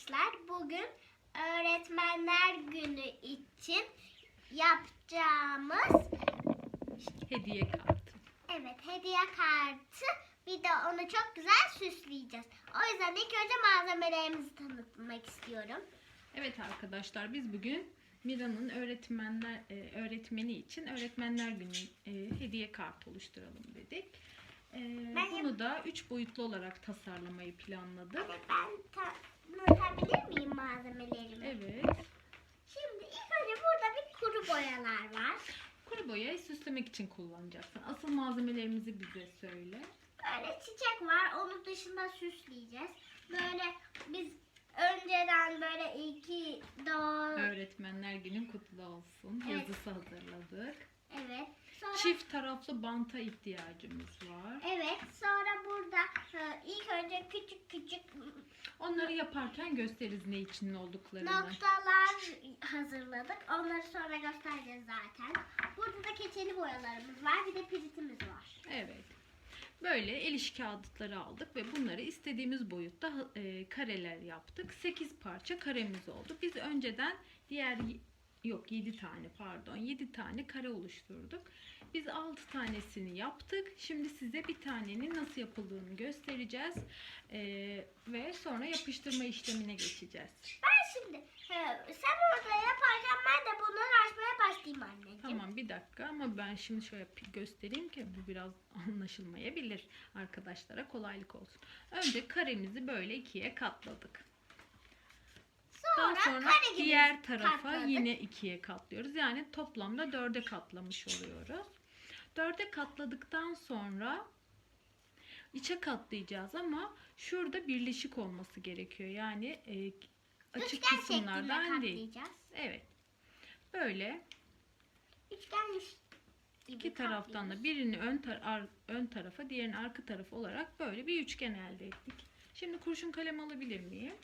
arkadaşlar. Bugün öğretmenler günü için yapacağımız Hediye kartı. evet hediye kartı bir de onu çok güzel süsleyeceğiz. O yüzden ilk önce malzemelerimizi tanıtmak istiyorum. Evet arkadaşlar biz bugün Mira'nın öğretmenler e, öğretmeni için öğretmenler günü e, hediye kartı oluşturalım dedik. E, Ben bunu da üç boyutlu olarak tasarlamayı planladık. Hani ben tanıtabilir miyim malzemelerimi? Evet. Şimdi ilk önce burada bir kuru boyalar var. Kuru boyayı süslemek için kullanacaksın. Asıl malzemelerimizi bize söyle. Böyle çiçek var. Onun dışında süsleyeceğiz. Böyle biz önceden böyle iki doğ Öğretmenler günün kutlu olsun. Evet. Yazısı hazırladık. Evet. Sonra Çift taraflı banta ihtiyacımız var. Evet. Sonra burada e, ilk önce küçük küçük Onları yaparken gösteririz ne için olduklarını. noktalar hazırladık. Onları sonra göstereceğiz zaten. Burada da keçeli boyalarımız var. Bir de piritimiz var. Evet. Böyle el iş kağıtları aldık ve bunları istediğimiz boyutta e, kareler yaptık. 8 parça karemiz oldu. Biz önceden diğer yok 7 tane pardon 7 tane kare oluşturduk. Biz 6 tanesini yaptık. Şimdi size bir tanenin nasıl yapıldığını göstereceğiz. E, ve sonra yapıştırma işlemine geçeceğiz. Ben şimdi e, sen orada yaparken ben de bunları açmaya başlayayım anneciğim. Tamam bir dakika ama ben şimdi şöyle göstereyim ki bu biraz anlaşılmayabilir arkadaşlara kolaylık olsun. Önce karemizi böyle ikiye katladık. Sonra, Daha sonra kare gibi diğer tarafa katladık. yine ikiye katlıyoruz. Yani toplamda dörde katlamış oluyoruz. Dörde katladıktan sonra içe katlayacağız ama şurada birleşik olması gerekiyor. Yani e, açık Üçgen kısımlardan değil. Evet. Böyle Üçgen İki taraftan da birini ön, tar- ar- ön tarafa, diğerini arka tarafa olarak böyle bir üçgen elde ettik. Şimdi kurşun kalem alabilir miyim?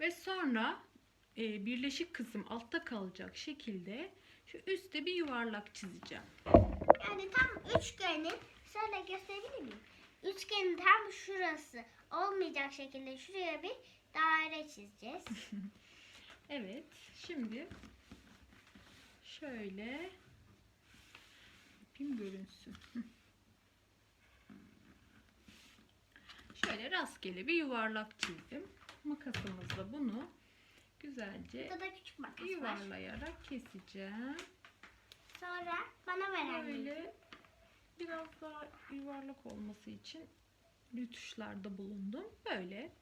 Ve sonra e, birleşik kısım altta kalacak şekilde şu üstte bir yuvarlak çizeceğim. Yani tam üçgenin şöyle gösterebilir miyim? Üçgenin tam şurası olmayacak şekilde şuraya bir daire çizeceğiz. Evet, şimdi şöyle yapayım görünsün. Şöyle rastgele bir yuvarlak çizdim. Makasımızla bunu güzelce Burada da küçük makas var. yuvarlayarak keseceğim. Sonra bana ver anne. Böyle biraz daha yuvarlak olması için rütuşlarda bulundum. Böyle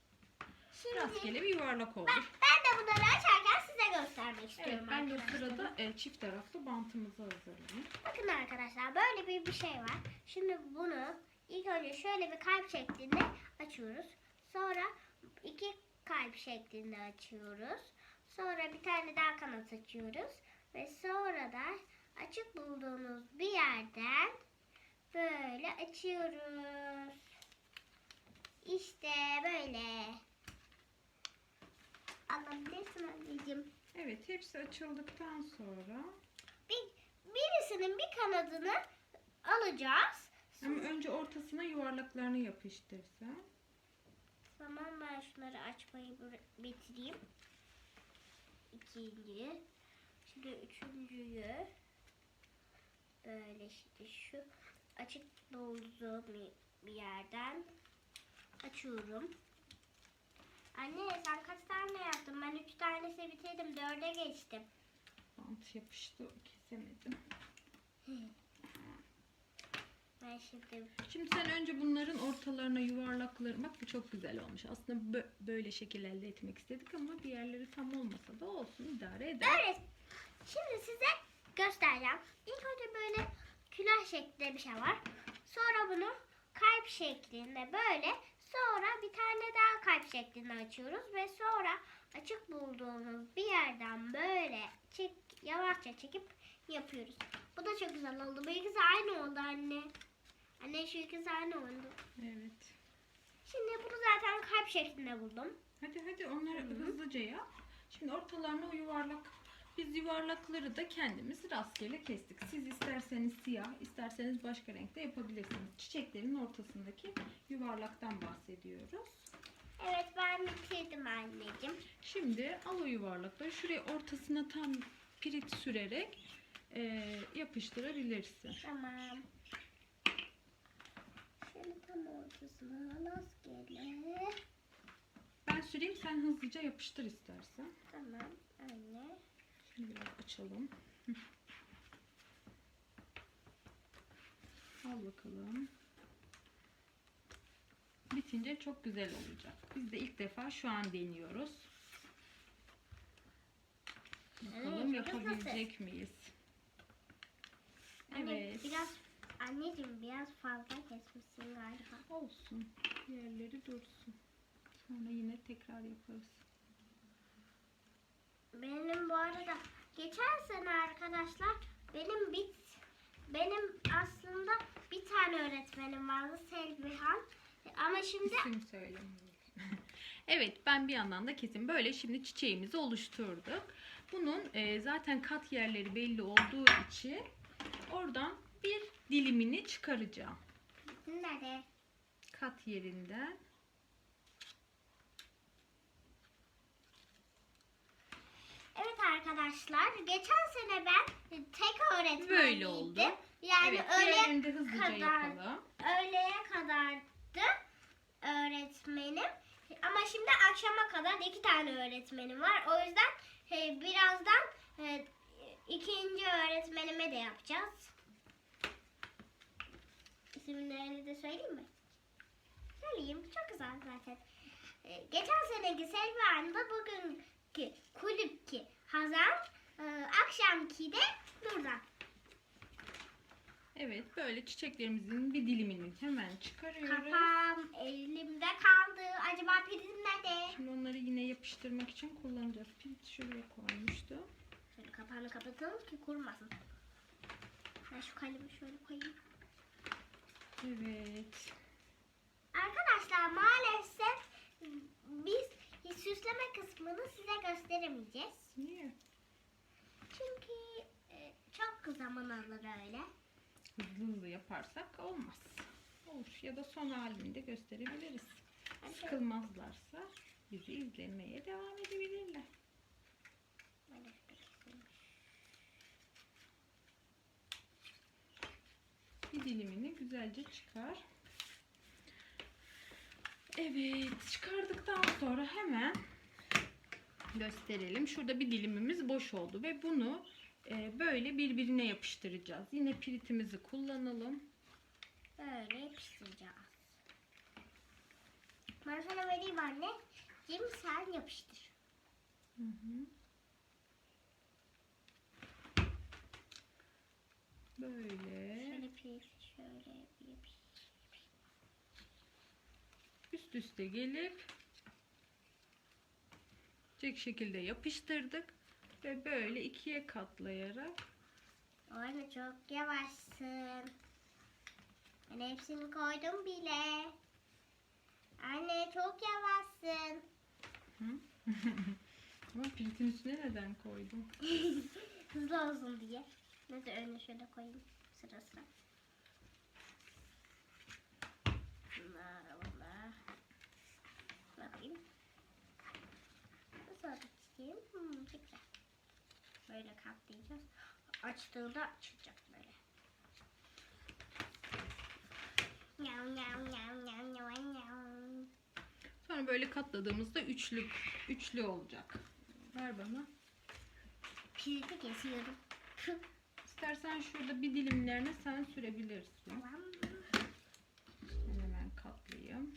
Şimdi rastgele bir yuvarlak oldu. ben, ben de bunları açarken size göstermek Evet, istiyorum ben de arkadaşlar. sırada e, çift taraflı bantımızı hazırlayayım. Bakın arkadaşlar böyle bir, bir şey var. Şimdi bunu ilk önce şöyle bir kalp şeklinde açıyoruz. Sonra iki kalp şeklinde açıyoruz. Sonra bir tane daha kanat açıyoruz. Ve sonra da açık bulduğunuz bir yerden böyle açıyoruz. İşte böyle. Alabilirsin anneciğim. Evet, hepsi açıldıktan sonra Bir, birisinin bir kanadını alacağız. ama önce ortasına yuvarlaklarını yapıştırsan. Tamam ben şunları açmayı bitireyim. İkinci. Şimdi üçüncüyü böyle işte şu açık bir- bir yerden açıyorum. Anne sen kaç tane yaptın? Ben üç tanesi bitirdim. Dörde geçtim. Bant yapıştı, kesemedim. Ben şimdi Şimdi sen önce bunların ortalarına yuvarlakları, bak bu çok güzel olmuş. Aslında bö- böyle şekil elde etmek istedik ama diğerleri tam olmasa da olsun idare eder. Böyle. Şimdi size göstereceğim. İlk önce böyle külah şeklinde bir şey var. Sonra bunu kalp şeklinde böyle. Sonra bir tane daha kalp şeklinde açıyoruz ve sonra açık bulduğumuz bir yerden böyle çek, yavaşça çekip yapıyoruz. Bu da çok güzel oldu. İkisi aynı oldu anne. Anne şu ikisi aynı oldu. Evet. Şimdi bunu zaten kalp şeklinde buldum. Hadi hadi onları hızlıca yap. Şimdi ortalarına o yuvarlak biz yuvarlakları da kendimiz rastgele kestik. Siz isterseniz siyah, isterseniz başka renkte yapabilirsiniz. Çiçeklerin ortasındaki yuvarlaktan bahsediyoruz. Evet ben bitirdim. anneciğim. Şimdi al o yuvarlakları şuraya ortasına tam pirit sürerek e, yapıştırabilirsin. Tamam. Şöyle tam ortasına rastgele. Ben süreyim sen hızlıca yapıştır istersen. Tamam anne. Şimdi biraz açalım. Al bakalım. Bitince çok güzel olacak. Biz de ilk defa şu an deniyoruz. Bakalım çok yapabilecek miyiz? Evet. biraz anneciğim biraz fazla kesmişsin galiba. Olsun. Diğerleri dursun. Sonra yine tekrar yaparız. Benim bu arada geçen sene arkadaşlar benim bit benim aslında bir tane öğretmenim vardı Selvihan. Ama şimdi İsim söylemeyelim. evet ben bir yandan da kesin böyle şimdi çiçeğimizi oluşturduk. Bunun e, zaten kat yerleri belli olduğu için oradan bir dilimini çıkaracağım. nerede? Kat yerinden. Evet arkadaşlar geçen sene ben tek öğretmeniydim. Böyle oldu. Yani evet öğle diğerini de hızlıca kadar- yapalım. öğleye kadardı öğretmenim. Ama şimdi akşama kadar iki tane öğretmenim var. O yüzden e, birazdan e, ikinci öğretmenime de yapacağız. İsimlerini de söyleyeyim mi? Söyleyeyim. Çok güzel zaten. E, geçen seneki Selvihan'da bugünkü kulüpki Hazan, e, akşamki de Nurdan. Evet böyle çiçeklerimizin bir dilimini hemen çıkarıyoruz. Kafam elimde kaldı. Acaba prizim nerede? Şimdi onları yine yapıştırmak için kullanacağız. Pirinç şuraya koymuştum. Şöyle kapağını kapatalım ki kurumasın. Ben şu kalemi şöyle koyayım. Evet. Arkadaşlar maalesef biz süsleme kısmını size gösteremeyeceğiz. Niye? Çünkü e, çok zaman alır öyle. Hızlı hızlı yaparsak olmaz. Olur. Ya da son halini de gösterebiliriz. Sıkılmazlarsa bizi izlemeye devam edebilirler. Böyle şöyle Bir dilimini güzelce çıkar. Evet, çıkardıktan sonra hemen gösterelim. Şurada bir dilimimiz boş oldu ve bunu e, böyle birbirine yapıştıracağız. Yine piritimizi kullanalım. Böyle yapıştıracağız. Ben sana vereyim anne. Cem sen yapıştır. Hı hı. Böyle Şöyle şöyle bir yapıştır. üst üste gelip çek şekilde yapıştırdık ve böyle ikiye katlayarak Anne çok yavaşsın. Ben hepsini koydum bile. Anne çok yavaşsın. Ama piritin üstüne neden koydum? Hızlı olsun diye. Ne de önüne şöyle koyayım sıra sıra. Bunlar, bunlar. Bakayım. Nasıl açayım? Hmm, güzel. Böyle katlayacağız. Açtığında açılacak böyle. Yav yav yav yav yav yav. Sonra böyle katladığımızda üçlü üçlü olacak. Ver bana. Piriti kesiyorum. İstersen şurada bir dilimlerine sen sürebilirsin. Ben hemen katlayayım.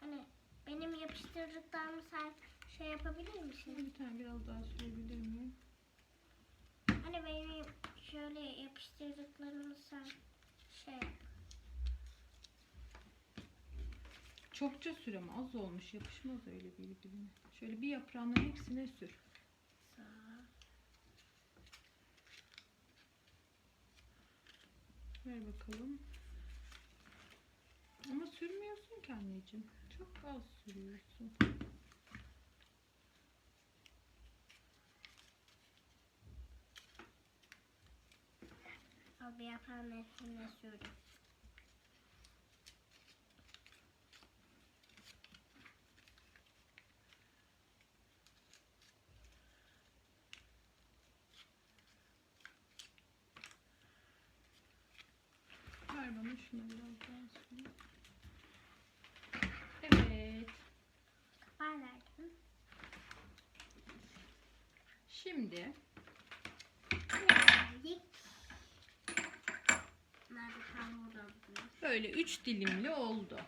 Hani benim yapıştırdıklarımı sen şey yapabilir misin? Bir tane biraz daha sürebilir miyim? Hani benim şöyle yapıştırdıklarımı sen şey yap. Çokça sür ama az olmuş. Yapışmaz öyle birbirine. Şöyle bir yaprağının hepsine sür. Ver bakalım. Ama sürmüyorsun ki anneciğim. Çok az sürüyorsun. Al bir yaprağın hepsine sürdüm. Şuna biraz daha süreyim. Evet. Şimdi böyle üç dilimli oldu.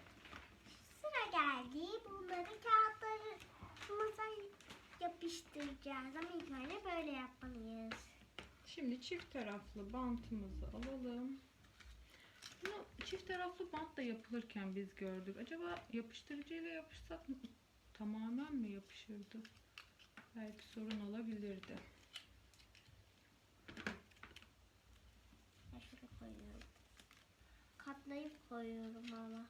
Sıra geldi. Bunları kağıtlarımıza yapıştıracağız. Ama ilk önce böyle yapmalıyız. Şimdi çift taraflı bantımızı alalım. Çift taraflı bant da yapılırken biz gördük. Acaba yapıştırıcıyla yapışsak mı? Tamamen mi yapışırdı? Belki sorun olabilirdi. Ben şöyle koyuyorum. Katlayıp koyuyorum ama.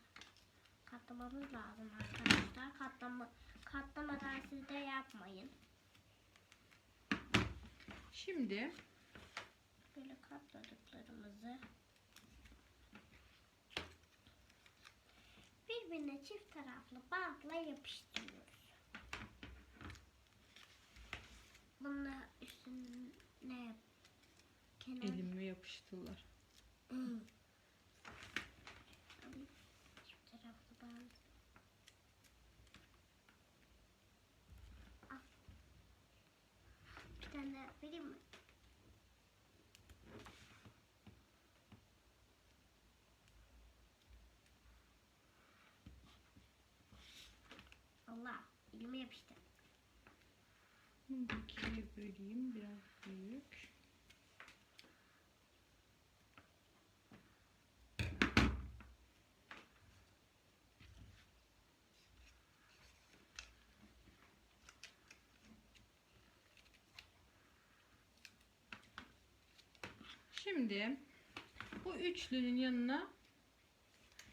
Katlamamız lazım arkadaşlar. Katlama, katlamadan siz de yapmayın. Şimdi Böyle katladıklarımızı birbirine çift taraflı bantla yapıştırıyoruz. Bunu üstüne. Kenar. elime yapıştılar. Alayım. Çift taraflı bant. Bir tane vereyim mi? Allah elime yapıştı. Bunu da böleyim. Biraz büyük. Şimdi bu üçlünün yanına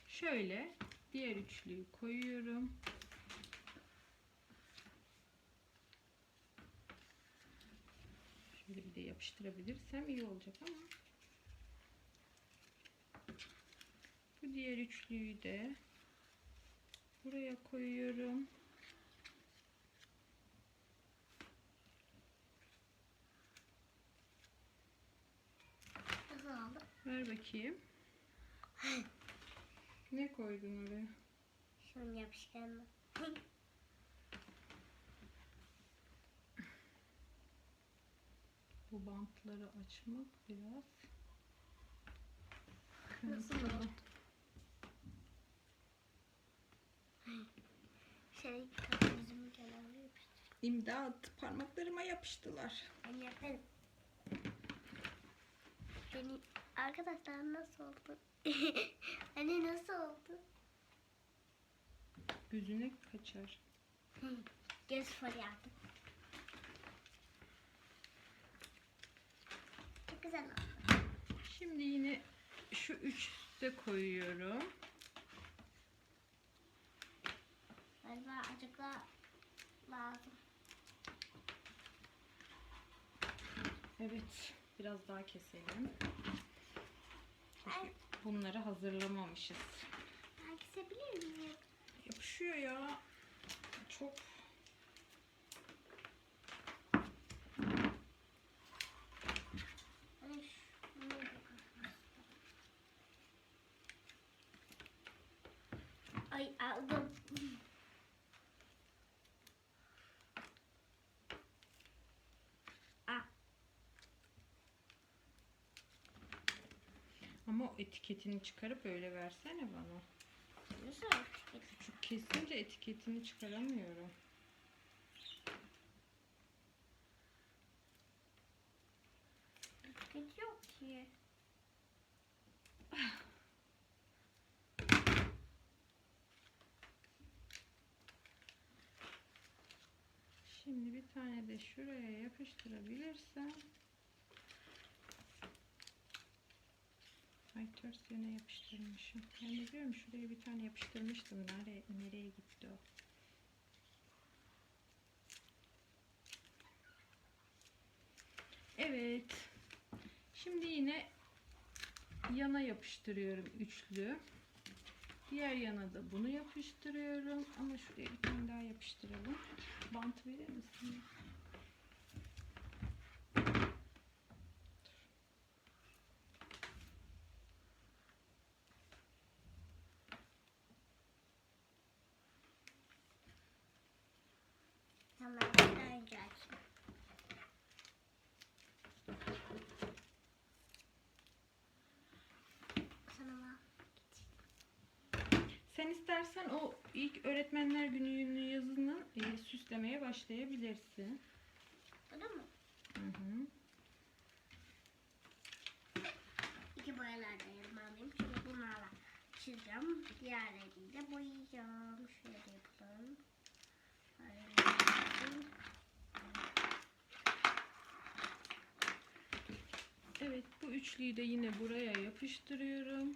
şöyle diğer üçlüyü koyuyorum. Şöyle bir de yapıştırabilirsem iyi olacak ama. Bu diğer üçlüyü de buraya koyuyorum. Ver bakayım. Ne koydun oraya? Şunun yapışkanını. Bu bantları açmak biraz Nasıl oldu? Şey, yüzümün kenarına yapıştı. İmdat parmaklarıma yapıştılar. Ben yaparım. Beni arkadaşlar nasıl oldu? hani nasıl oldu? Gözüne kaçar. Göz fırı yaptım. Çok güzel oldu. Şimdi yine şu üçte koyuyorum. Galiba azıcık lazım. Evet biraz daha keselim. Ay, Bunları hazırlamamışız. ben kesebilir miyim? Yapışıyor ya. Çok Hani şunu da kapatmak Ay aldım. Ah, ama etiketini çıkarıp öyle versene bana. nasıl? Küçük kesince etiketini çıkaramıyorum. Etiket yok ki. Şimdi bir tane de şuraya yapıştırabilirsem. Ay ters yapıştırmışım. De diyorum şuraya bir tane yapıştırmıştım. Nereye, nereye gitti o? Evet. Şimdi yine yana yapıştırıyorum üçlü. Diğer yana da bunu yapıştırıyorum. Ama şuraya bir tane daha yapıştıralım. Bant verir misin? İstersen o ilk öğretmenler günü yazını e, süslemeye başlayabilirsin. Bunu mu? Hı hı. İki boyalar da yanıma alayım. Şimdi bunlarla çizeceğim. Diğerleriyle de boyayacağım. Şöyle yapalım. Evet bu üçlüyü de yine buraya yapıştırıyorum.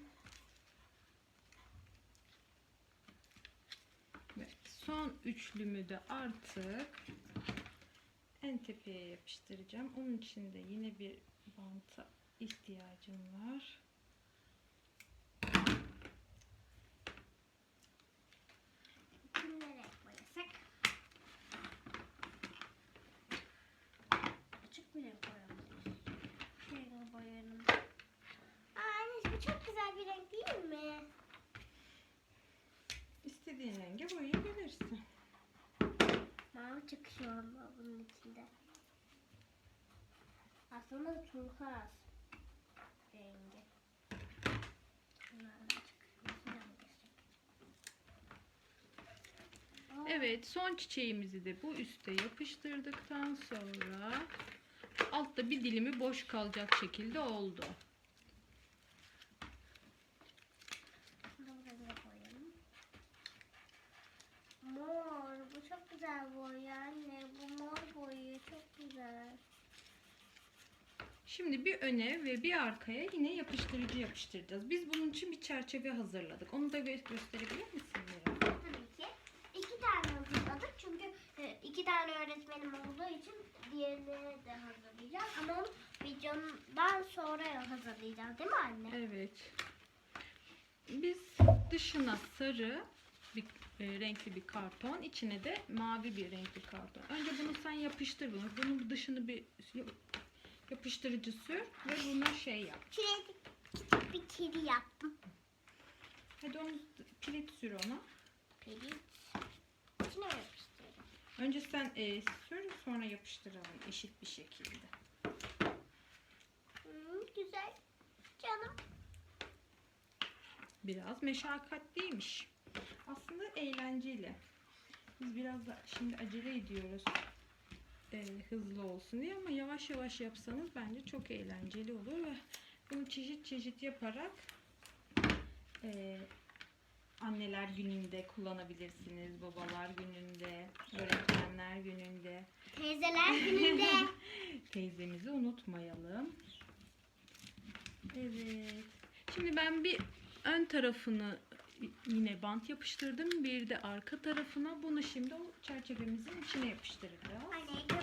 Ve son üçlümü de artık en tepeye yapıştıracağım. Onun için de yine bir banta ihtiyacım var. İstediğin renge boyayabilirsin. Mavi çıkıyor ama bunun içinde. Aslında turkuaz rengi. Evet son çiçeğimizi de bu üste yapıştırdıktan sonra altta bir dilimi boş kalacak şekilde oldu. Bunu buraya koyalım. Mor. Bu çok güzel boya anne. Bu mor boyu çok güzel. Şimdi bir öne ve bir arkaya yine yapıştırıcı yapıştıracağız. Biz bunun için bir çerçeve hazırladık. Onu da gö- gösterebilir misin Mira? Tabii ki. İki tane hazırladık çünkü e, iki tane öğretmenim olduğu için diğerini de hazırlayacağız. Ama onu videodan sonra hazırlayacağız değil mi anne? Evet. Biz dışına sarı bir e, renkli bir karton, içine de mavi bir renkli karton. Önce bunu sen yapıştır bunu. Bunun dışını bir yapıştırıcı sür ve bunu şey yap. Çilek küçük bir kedi yaptım. Hadi onu pilet sür ona. Pelit. İçine yapıştırdım. Önce sen e, sür sonra yapıştıralım eşit bir şekilde. Hmm, güzel. Canım. Biraz meşakkatliymiş. Aslında eğlenceli. Biz biraz da şimdi acele ediyoruz. E, hızlı olsun diye ama yavaş yavaş yapsanız bence çok eğlenceli olur ve bunu çeşit çeşit yaparak e, anneler gününde kullanabilirsiniz, babalar gününde, öğretmenler gününde. Teyzeler gününde. Teyzemizi unutmayalım. Evet. Şimdi ben bir ön tarafını yine bant yapıştırdım. Bir de arka tarafına. Bunu şimdi o çerçevemizin içine yapıştıracağız. Anne.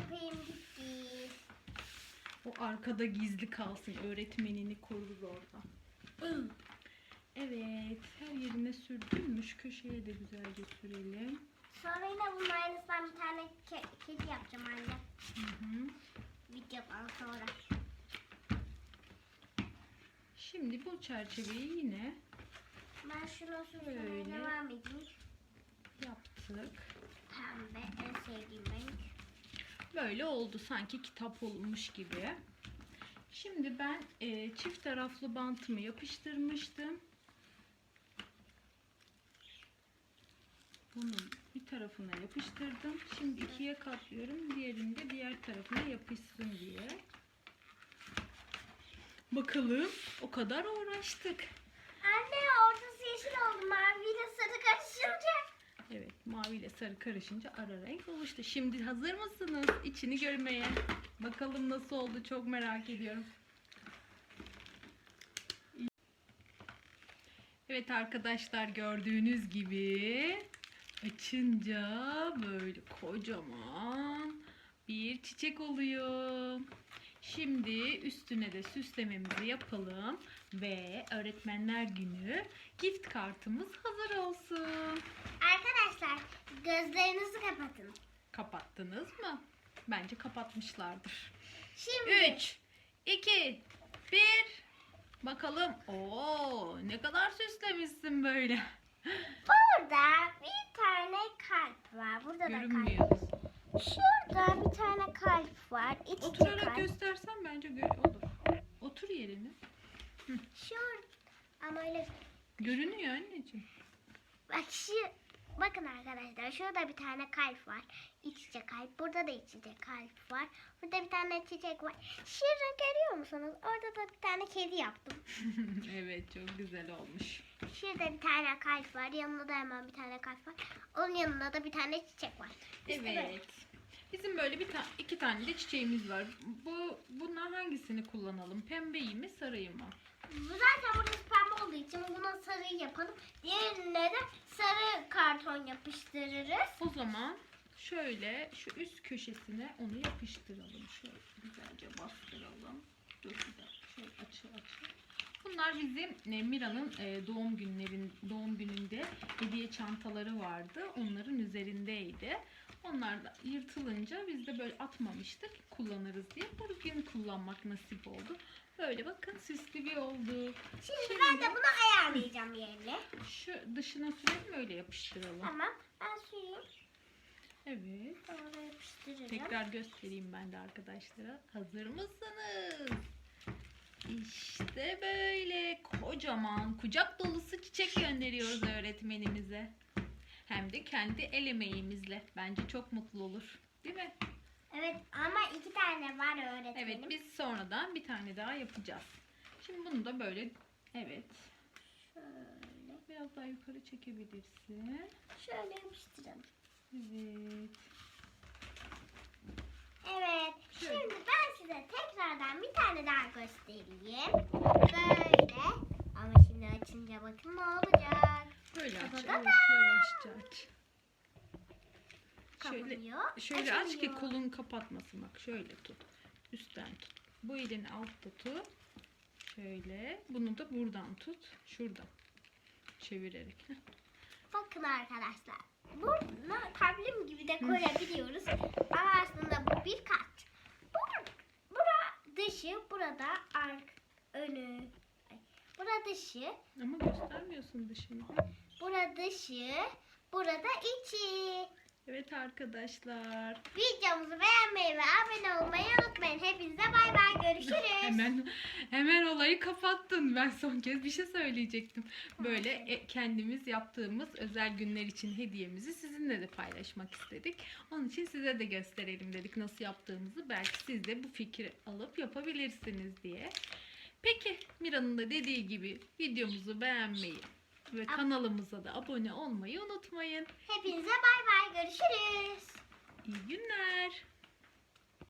O arkada gizli kalsın. Öğretmenini korur orada. Evet. Her yerine sürdüm. Şu köşeye de güzelce sürelim. Sonra yine bunun aynısından bir tane ke- kedi yapacağım anne. Hı hı. Videodan sonra. Şimdi bu çerçeveyi yine Ben şunu süslemeye devam edeyim. yaptık. Pembe en sevdiğim renk. Böyle oldu sanki kitap olmuş gibi. Şimdi ben e, çift taraflı bantımı yapıştırmıştım. Bunu bir tarafına yapıştırdım. Şimdi ikiye katlıyorum. Diğerini de diğer tarafına yapışsın diye. Bakalım o kadar uğraştık. Anne ortası yeşil oldu. Maviyle sarı karışınca. Evet mavi ile sarı karışınca ara renk oluştu. Şimdi hazır mısınız içini görmeye? Bakalım nasıl oldu çok merak ediyorum. Evet arkadaşlar gördüğünüz gibi açınca böyle kocaman bir çiçek oluyor. Şimdi üstüne de süslememizi yapalım ve öğretmenler günü gift kartımız hazır olsun. Arkadaşlar gözlerinizi kapatın. Kapattınız mı? Bence kapatmışlardır. Şimdi 3, 2, 1. Bakalım. Oo, ne kadar süslemişsin böyle. burada bir tane kalp var. Burada da kalp. Şurada bir tane kalp var. İç içe Oturarak kalp. göstersen bence gö- olur. Otur yerine. Şur ama öyle Görünüyor anneciğim. bak bakın arkadaşlar şurada bir tane kalp var. İç içe kalp. Burada da iç içe kalp var. Burada bir tane çiçek var. Şurada görüyor musunuz? Orada da bir tane kedi yaptım. evet çok güzel olmuş. Şurada bir tane kalp var. Yanında da hemen bir tane kalp var. Onun yanında da bir tane çiçek var. İşte böyle. Evet. Bizim böyle bir ta- iki tane de çiçeğimiz var. Bu bunlar hangisini kullanalım? Pembeyi mi, sarıyı mı? Zaten burası pembe olduğu için buna sarıyı yapalım. Diğerine de sarı karton yapıştırırız. O zaman şöyle şu üst köşesine onu yapıştıralım. Şöyle güzelce bastıralım. Dur bir dakika. Şöyle açı açı. Bunlar bizim e, Mira'nın e, doğum günlerin doğum gününde hediye çantaları vardı. Onların üzerindeydi. Onlar da yırtılınca biz de böyle atmamıştık kullanırız diye. Bugün kullanmak nasip oldu. Böyle bakın süslü bir oldu. Şimdi ben de bunu ayarlayacağım yerine. Şu dışına sürelim öyle yapıştıralım. Tamam. Ben süreyim. Evet. Sonra yapıştıracağım. Tekrar göstereyim ben de arkadaşlara. Hazır mısınız? İşte böyle kocaman kucak dolusu çiçek gönderiyoruz öğretmenimize. Hem de kendi el emeğimizle. Bence çok mutlu olur. Değil mi? Evet ama iki tane var öğretmenim. Evet biz sonradan bir tane daha yapacağız. Şimdi bunu da böyle evet Şöyle, biraz daha yukarı çekebilirsin. şöyle yapıştıralım. Evet. Evet. Şöyle. Şimdi ben size tekrardan bir tane daha göstereyim. Böyle. Ama şimdi açınca bakın ne olacak. Böyle aç. Evet yavaşça aç. Şöyle Kapanıyor. Şöyle aç ki açılıyor. kolun kapatmasın bak şöyle tut. Üstten tut. Bu elini altta tut. Şöyle. Bunu da buradan tut. Şuradan. Çevirerek. Heh. Bakın arkadaşlar. Bunu tablim gibi de koyabiliyoruz. Ama aslında bu bir kat. Bur, bura dışı, burada ark, önü. ay, Bura dışı, Ama göstermiyorsun dışını. bura dışı, burada içi. Evet arkadaşlar. Videomuzu beğenmeyi ve abone olmayı unutmayın. Hepinize bay bay görüşürüz. Hemen hemen olayı kapattın. Ben son kez bir şey söyleyecektim. Böyle e, kendimiz yaptığımız özel günler için hediyemizi sizinle de paylaşmak istedik. Onun için size de gösterelim dedik nasıl yaptığımızı. Belki siz de bu fikri alıp yapabilirsiniz diye. Peki Mira'nın da dediği gibi videomuzu beğenmeyi ve kanalımıza da abone olmayı unutmayın. Hepinize bay bay görüşürüz. İyi günler.